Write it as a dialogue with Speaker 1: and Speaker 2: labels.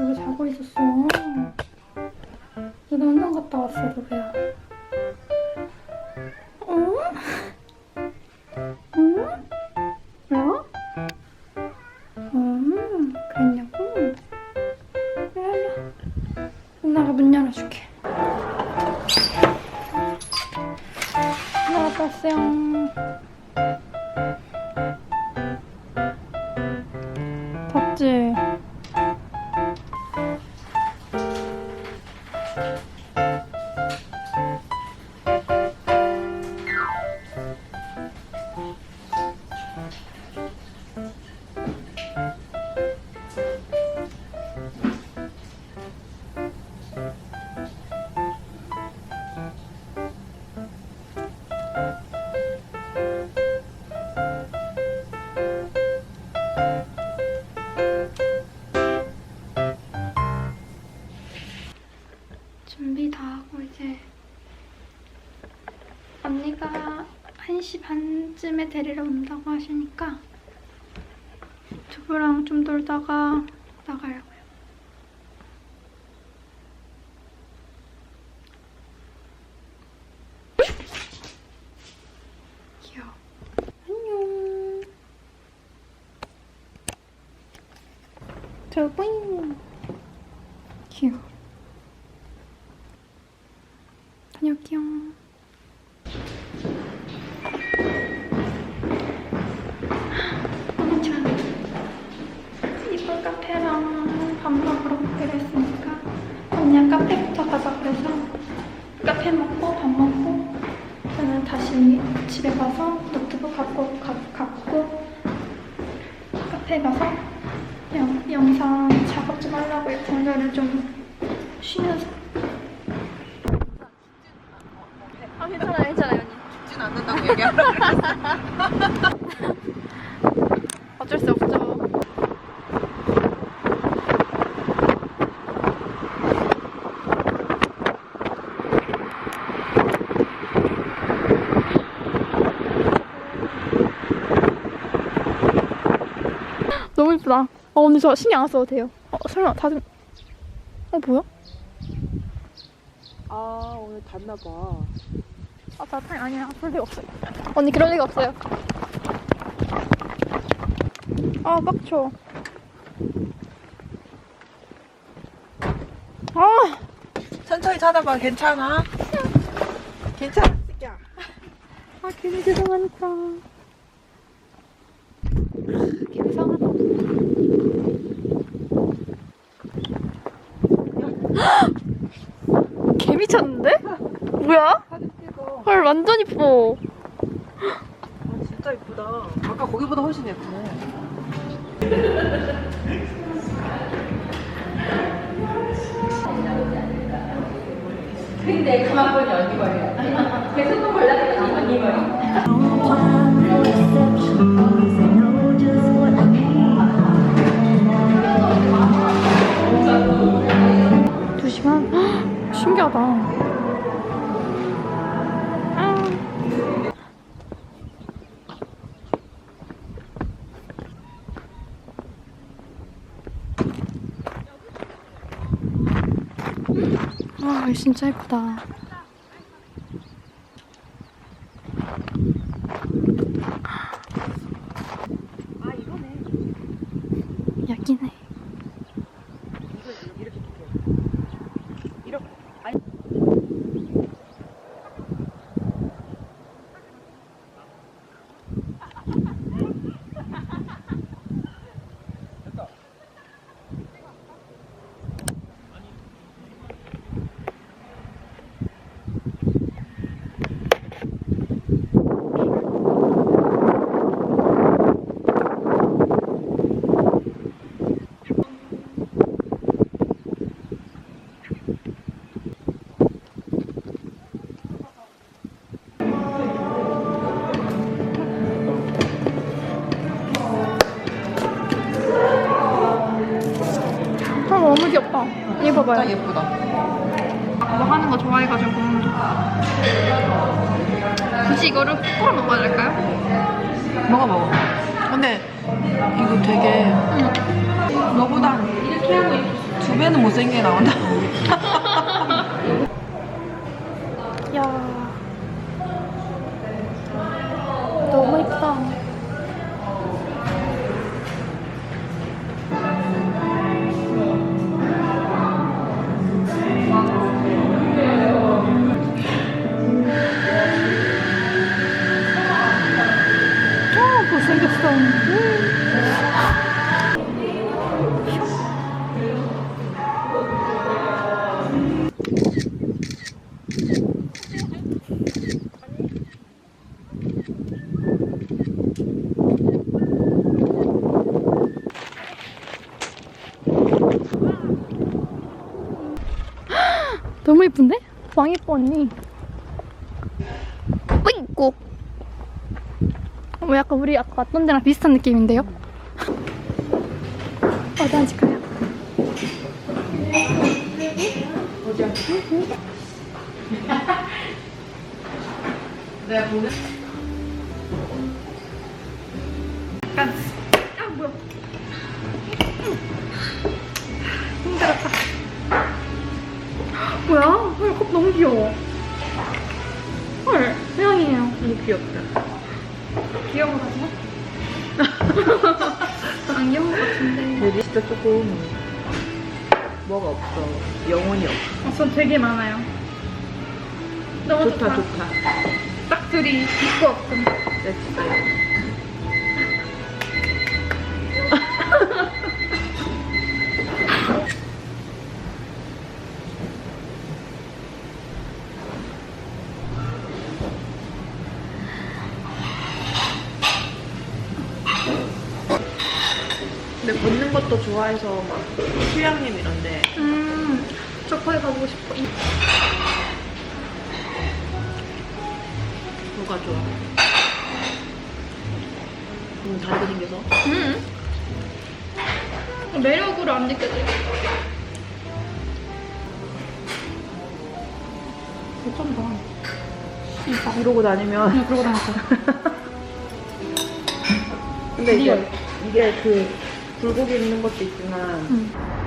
Speaker 1: 여기 자고 있었어. 너 운동 갔다 왔어, 누구야? 준비 다 하고 이제 언니가 1시 반쯤에 데리러 온다고 하시니까 두부랑 좀 놀다가 나가려고요. 귀여워. 안녕. 두부잉. 귀여워. 다녀올게요. 참 이쁜 카페랑 밥 먹으러 가기로 했으니까 그냥 카페부터 가자 그래서 카페 먹고 밥 먹고 저는 다시 집에 가서 노트북 갖고 가, 갖고 카페 가서 영, 영상 작업 좀 하려고요. 오늘은 좀 쉬면서 아 괜찮아요 괜찮아요 언니
Speaker 2: 죽진 않는다고 얘기하라
Speaker 1: 어쩔 수 없죠. 너무 이쁘다. 어 언니 저 신경 안 써도 돼요. 어 설마 다들 어 뭐야?
Speaker 2: 아 오늘 갔나봐
Speaker 1: 아, 나 타임 아니야. 그럴 리가 없어요. 언니, 그럴 리가 없어요. 아, 빡쳐. 아,
Speaker 2: 천천히 찾아봐 괜찮아? 괜찮아 새끼야
Speaker 1: 아, 괜히 죄송하니까. 기분 상하다. 개 미쳤는데? 뭐야? 헐, 완전 이뻐.
Speaker 2: 아, 진짜 이쁘다 아까 거기보다 훨씬 예쁘네
Speaker 1: 두 시간? 헉, 신기하다. 아, 진짜 예쁘다. 봐봐요.
Speaker 2: 진짜 예쁘다
Speaker 1: 뭐 하는 거 좋아해가지고 굳이 이거를 꼭 먹어야 될까요?
Speaker 2: 먹어 먹어 근데 이거 되게
Speaker 1: 응.
Speaker 2: 너보다. 두 배는 못생기게 나온다.
Speaker 1: 너무 예쁜데? 왕 예뻐 언니. 뿌이고. 뭐 약간 우리 아까 왔던 데랑 비슷한 느낌인데요? 어디 앉을까요?
Speaker 2: 내가 보는
Speaker 1: 약간 아 뭐야? 힘들었다. 뭐야? 헐, 컵 너무 귀여워. 헐, 세상이에요.
Speaker 2: 너무 귀엽다.
Speaker 1: 귀여워가지고? 안 귀여운 것 같은데.
Speaker 2: 진짜 조금 뭐가 없어. 영혼이 없어.
Speaker 1: 어, 전 되게 많아요. 너무 좋다.
Speaker 2: 좋다 좋다.
Speaker 1: 딱 둘이 있고 없음.
Speaker 2: 내진 걷는 것도 좋아해서 막 휴양림 이런데
Speaker 1: 음, 저 거기 가보고 싶어. 이-
Speaker 2: 뭐가 좋아? 음, 다르게 생겨서
Speaker 1: 음. 매력으로 안. 어쩐다. 진짜.
Speaker 2: 이러고 다니면
Speaker 1: 그냥 그러고 다녔어.
Speaker 2: 근데 이제
Speaker 1: 리얼.
Speaker 2: 이게 그 굴곡이 있는 것도 있지만
Speaker 1: 음.